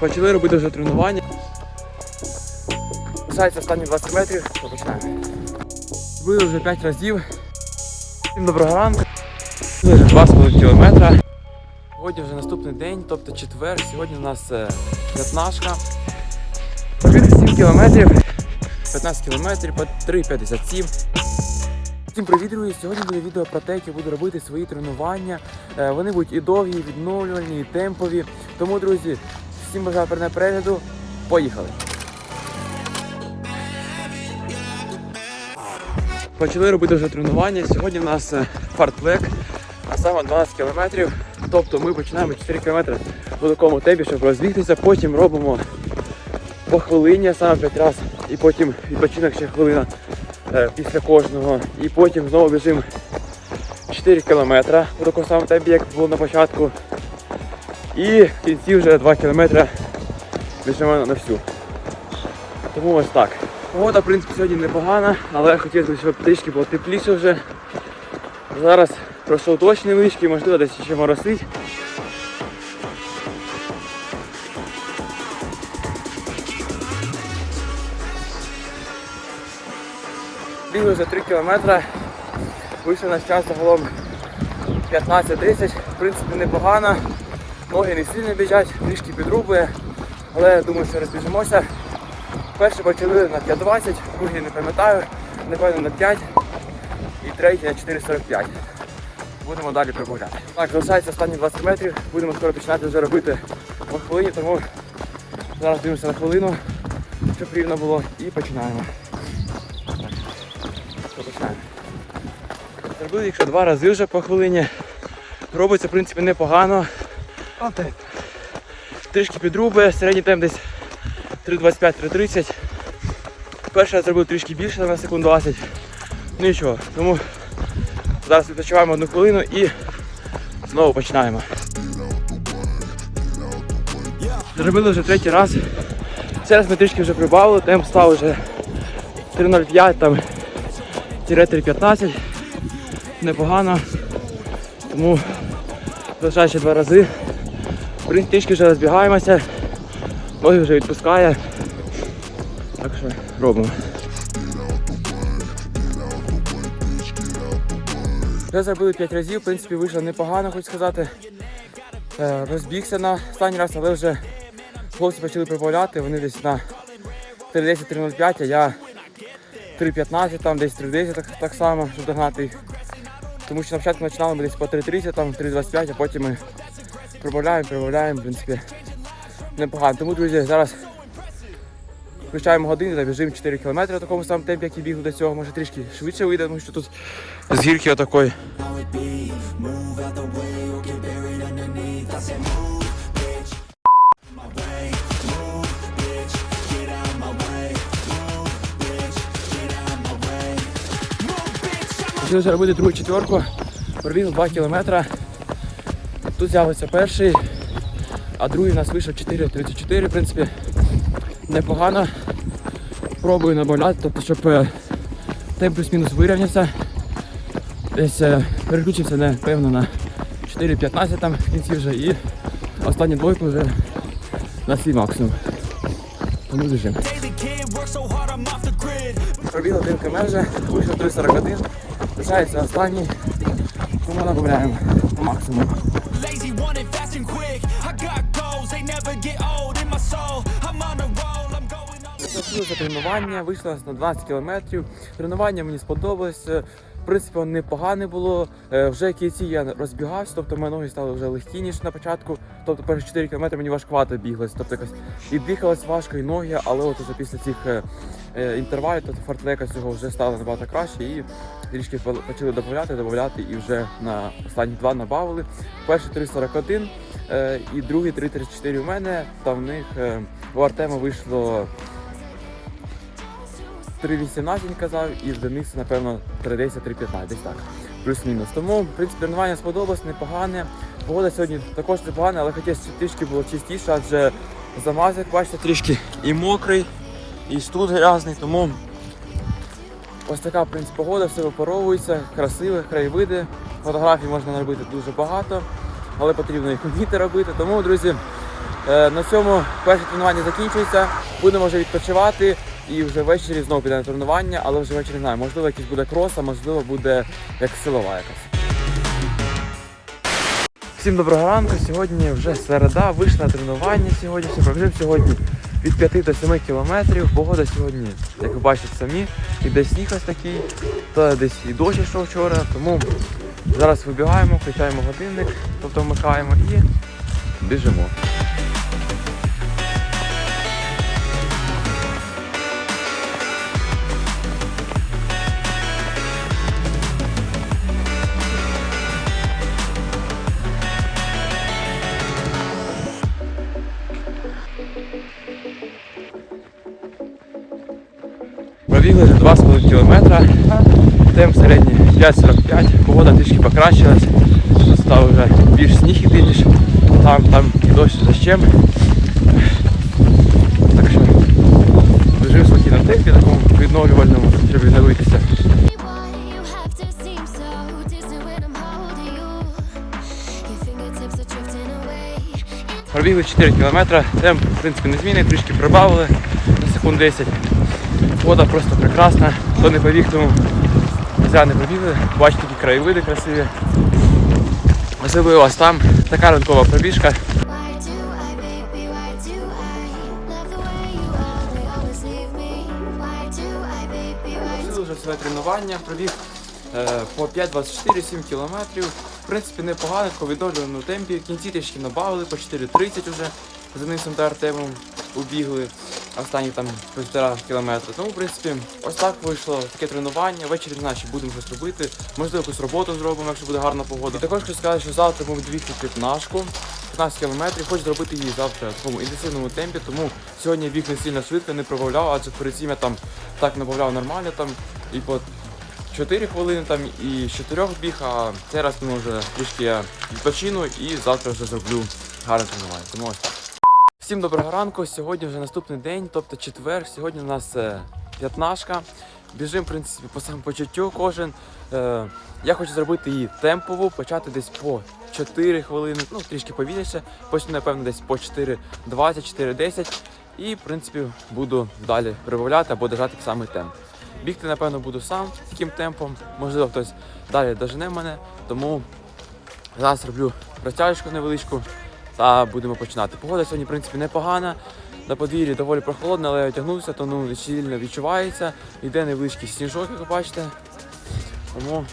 Почали робити вже тренування. Лишається останні 20 метрів, то починаємо. Робили вже 5 разів. Всім доброго ранку. Вже 2,5 кілометра. Сьогодні вже наступний день, тобто четвер. Сьогодні у нас е, п'ятнашка. Пробігли 7 кілометрів, 15 кілометрів по 3,57. Всім привіт, друзі! Сьогодні буде відео про те, як я буду робити свої тренування. Е, Вони будуть і довгі, і відновлювальні, і темпові. Тому, друзі, всім бажаю перегляду перегляду. Поїхали! Почали робити вже тренування. Сьогодні в нас е, фартплек, а саме 12 кілометрів. Тобто ми починаємо 4 кілометри в такому темпі, щоб розбігтися, потім робимо по хвилині, саме 5 разів, і потім відпочинок ще хвилина е, після кожного. І потім знову біжимо 4 кілометри у такому самому темпі, як було на початку. І в кінці вже 2 кілометри біжимо на всю. Тому ось так. Погода, в принципі, сьогодні непогана, але хотілося, б, щоб трішки було тепліше вже. Зараз пройшов дощ невеличкий, можливо, десь ще моросить. Бігли вже 3 кілометри. Вийшов наш час загалом 15-10. В принципі, непогано. Ноги не сильно біжать, трішки підрубує, але я думаю, що розбіжимося. Перший почали на 5.20, другий не пам'ятаю, напевно на 5 і третій на 4.45. Будемо далі прибавляти. Так, залишається останні 20 метрів, будемо скоро починати вже робити по хвилині, тому зараз дивимося на хвилину, щоб рівно було, і починаємо. Так, починаємо. Зробили ще два рази вже по хвилині. Робиться, в принципі, непогано. Трішки підрубує, середній темп десь 3.25-3.30. Перший я зробив трішки більше на секунд 20. Ну нічого, тому зараз відпочиваємо одну хвилину і знову починаємо. Зробили вже третій раз. Зараз ми трішки вже прибавили, темп став вже 3.05 там тире 3.15. Непогано. Тому залишаю ще два рази. Принципі, трішки вже розбігаємося. Ноги вже відпускає. Так що робимо. Вже зробили 5 разів, в принципі, вийшло непогано, хочу сказати. Е, Розбігся на останній раз, але вже хлопці почали прибавляти, вони десь на 3.10-3.05, а я 3.15, там десь 3.10 так, так само, щоб догнати їх. Тому що на початку починали ми десь по 3.30, там 3.25, а потім ми прибавляємо, прибавляємо, в принципі, непогано. Тому, друзі, зараз включаємо годину та біжимо 4 км в такому самому темпі, як і бігли до цього. Може трішки швидше вийде, тому що тут з гірки отакої. Вже робити другу четверку, пробіг 2 кілометри. Тут з'явиться перший, а другий у нас вийшов 4.34, в принципі, непогано. Пробую набавляти, тобто, щоб е, темп плюс-мінус вирівнявся. Десь е, переключився, напевно, на 4.15 там в кінці вже і останню двойку вже на свій максимум. Тому біжимо. Пробіг один км вийшов 3.41, лишається останній, тому набавляємо по максимуму. Закінчилося тренування, вийшло на 20 кілометрів. Тренування мені сподобалось. В принципі, непогане було. Е, Вже в кінці я розбігався, тобто мої ноги стали вже легкі, ніж на початку. Тобто перші 4 кілометри мені важкувато біглось. Тобто якось і дихалось важко, і ноги, але от уже після цих е, е, інтервалів, тобто фартлека цього вже стало набагато краще і трішки почали додати, додати і вже на останні два набавили. Перший 3.41 е, і другий 3.34 у мене. Там в них у Артема вийшло 3.18 казав, і в Дениса, напевно, 3.10, 3.15, десь так. Плюс-мінус. Тому, в принципі, тренування сподобалось, непогане. Погода сьогодні також непогана, але хотілося, трішки було чистіше, адже замаз, як бачите, трішки і мокрий, і тут грязний, тому ось така, в принципі, погода, все випаровується, красиві краєвиди. Фотографій можна наробити дуже багато, але потрібно їх вміти робити. Тому, друзі, Е, На цьому перше тренування закінчується. Будемо вже відпочивати і вже ввечері знову піде на тренування, але вже ввечері знаю. Можливо, якийсь буде крос, а можливо буде як силова якась. Всім доброго ранку. Сьогодні вже середа, вийшли на тренування сьогодні. Пробіжимо сьогодні від 5 до 7 кілометрів. Погода сьогодні, як ви бачите самі, іде сніг ось такий, та десь і дощ йшов вчора, тому зараз вибігаємо, включаємо годинник, тобто вмикаємо і біжимо. Пробігли вже 2,5 кілометра, темп середній 5,45, погода трішки покращилась, тут став вже більш сніг іти, ніж там, там і дощ дощем. Так що біжив спокійно темпі такому відновлювальному, щоб відновитися. Пробігли 4 кілометри, темп в принципі не змінний, трішки прибавили на секунд 10. Вода просто прекрасна. Хто не побіг, тому зря не побігли. Бачите, які краєвиди красиві. Особливо ось там така ранкова пробіжка. Вже своє тренування, пробіг е, по 5-24-7 кілометрів. В принципі, непогано, по відновленому темпі. В кінці трішки набавили, по 4.30 вже з Денисом та Артемом убігли останні там півтора кілометри. Тому, в принципі, ось так вийшло таке тренування. Ввечері чи будемо щось робити. Можливо, якусь роботу зробимо, якщо буде гарна погода. І також хочу сказати, що завтра ми будемо бігти п'ятнашку. 15 кілометрів, хочу зробити її завтра в такому інтенсивному темпі, тому сьогодні біг не сильно швидко, не пробавляв, адже перед цим я там так набавляв нормально там і по 4 хвилини там і з 4 біг, а цей раз ну, вже трішки я відпочину і завтра вже зроблю гарне тренування. Тому ось так. Всім доброго ранку. Сьогодні вже наступний день, тобто четвер. Сьогодні у нас е, п'ятнашка. Біжимо, в принципі, по самопочуттю кожен. Е, я хочу зробити її темпову, почати десь по 4 хвилини, ну трішки повільніше. Почну, напевно, десь по 4.20, 4.10. І, в принципі, буду далі прибавляти або держати самий темп. Бігти, напевно, буду сам таким темпом. Можливо, хтось далі дожене мене. Тому зараз роблю розтяжку невеличку та будемо починати. Погода сьогодні, в принципі, непогана. На подвір'ї доволі прохолодно, але я одягнувся, то ну, сильно відчувається. Йде невеличкий сніжок, як ви бачите. Тому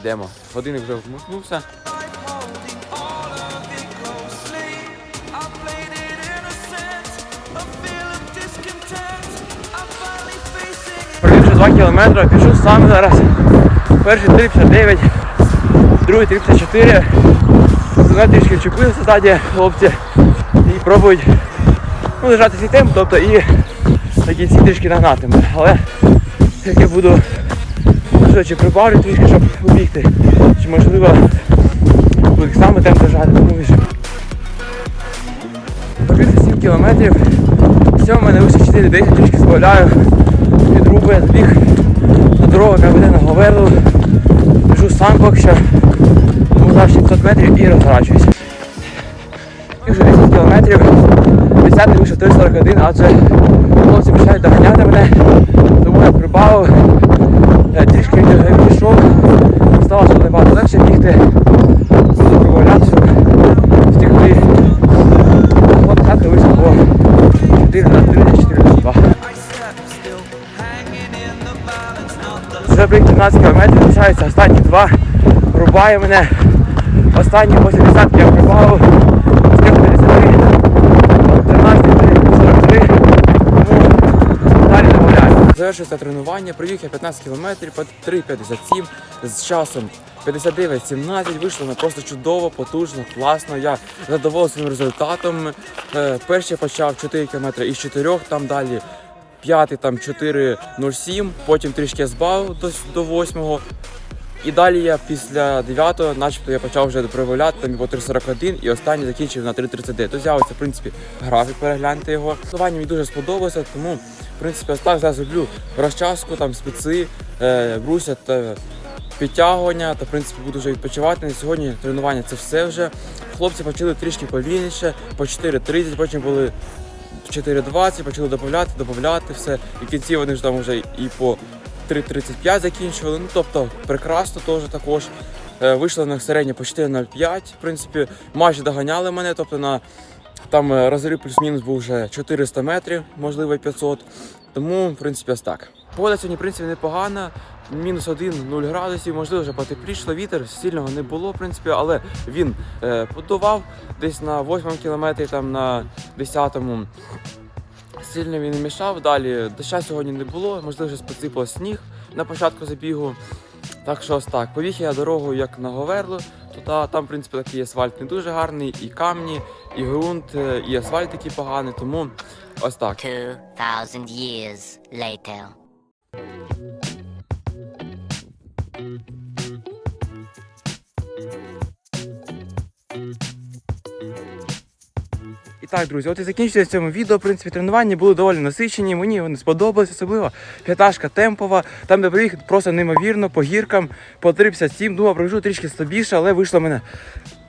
йдемо. Годинник вже вмикнувся. holding all of it closely. I played it innocent, a feel of discontent. I'm finally facing it. Пробіг вже 2 кілометри, біжу сам зараз. Перший 3,59, другий 3,54. Мене трішки вчепилися ззаді хлопці і пробують ну, лежати свій темп, тобто і на кінці трішки нагнати мене. Але як я буду можливо, чи прибавлю трішки, щоб убігти, чи можливо буду так само темп лежати, тому біжу. Пробігти 7 кілометрів. Все, в мене вище 4-10, трішки збавляю. Від руби біг на дорогу, яка веде на Говерлу. Біжу сам поки що. Зараз 700 метрів і розворачуюсь. І вже 10 кілометрів. 10 вийшов 341, адже хлопці починають доганяти мене. Тому я прибавив. Трішки відійшов. Стало що набагато легше бігти. Буду пробавляти, щоб встигти. От 10 вийшов по 4 на 3, 4 на 2. I step still, hanging in the balance, not the Вже блін 13 кілометрів залишається останні два. Рубає мене. Останні 80 я прибавив. З 53. 13, 43. Тому далі домовляю. Завершився тренування, пробіг я 15 кілометрів по 3,57 з часом 59-17. Вийшло на просто чудово, потужно, класно. Я задоволений своїм результатом. Е, Перший почав 4 кілометри із 4, там далі п'ятий там 4.07, потім трішки я збавив до, до восьмого. І далі я після 9-го, начебто я почав вже проявляти там по 3.41 і останній закінчив на 3.39. То з'явиться, в принципі, графік, перегляньте його. Тренування мені дуже сподобалося, тому, в принципі, ось так зараз роблю розчаску, там специ, е, бруся та підтягування та в принципі буду вже відпочивати. На сьогодні тренування це все вже. Хлопці почали трішки повільніше, по 4.30, потім були 4.20, почали додати, додати все. І в кінці вони ж там вже і по 3.35 закінчували. Ну тобто прекрасно теж також. Е, Вийшло на середнє по 4.05. В принципі, майже доганяли мене. Тобто на там е, розрив плюс-мінус був вже 400 метрів, можливо, 500. Тому, в принципі, ось так. Погода сьогодні, в принципі, непогана. Мінус 1, 0 градусів, можливо, вже потеплішало, вітер сильного не було, в принципі, але він е, подував десь на 8 кілометрі, там на 10-му. Сильно він мішав. Далі доща сьогодні не було, можливо, вже посипав сніг на початку забігу. Так що ось так. Побіг я дорогою як на Говерло, то та, там, в принципі, такий асфальт не дуже гарний, і камні, і ґрунт, і асфальт такий поганий, тому ось так. 2,000 years later. І так, друзі, от і закінчується цьому відео. В принципі, тренування були доволі насичені. Мені вони сподобались, особливо п'яташка темпова. Там, де приїхав просто неймовірно, по гіркам, по 357. Думав, пройжу трішки слабіше, але вийшло в мене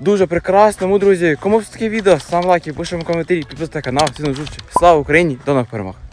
дуже прекрасно. Тому, друзі, кому таке відео, сам лайки, пишемо коментарі, підписуйте канал. Всім зустрічі. Слава Україні! До нових перемог!